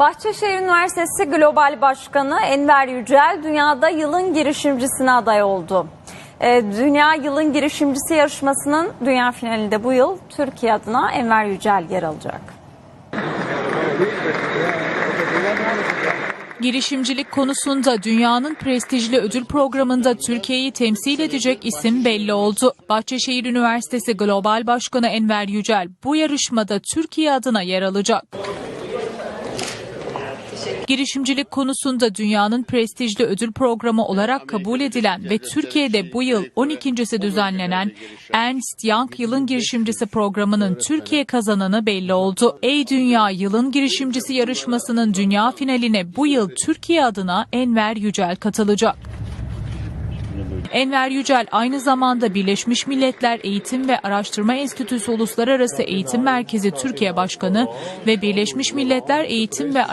Bahçeşehir Üniversitesi Global Başkanı Enver Yücel dünyada yılın girişimcisine aday oldu. Ee, Dünya Yılın Girişimcisi yarışmasının dünya finalinde bu yıl Türkiye adına Enver Yücel yer alacak. Girişimcilik konusunda dünyanın prestijli ödül programında Türkiye'yi temsil edecek isim belli oldu. Bahçeşehir Üniversitesi Global Başkanı Enver Yücel bu yarışmada Türkiye adına yer alacak. Girişimcilik konusunda dünyanın prestijli ödül programı olarak kabul edilen ve Türkiye'de bu yıl 12.si düzenlenen Ernst Young Yılın Girişimcisi programının Türkiye kazananı belli oldu. Ey Dünya Yılın Girişimcisi yarışmasının dünya finaline bu yıl Türkiye adına Enver Yücel katılacak. Enver Yücel aynı zamanda Birleşmiş Milletler Eğitim ve Araştırma Enstitüsü Uluslararası Eğitim Merkezi Türkiye Başkanı ve Birleşmiş Milletler Eğitim ve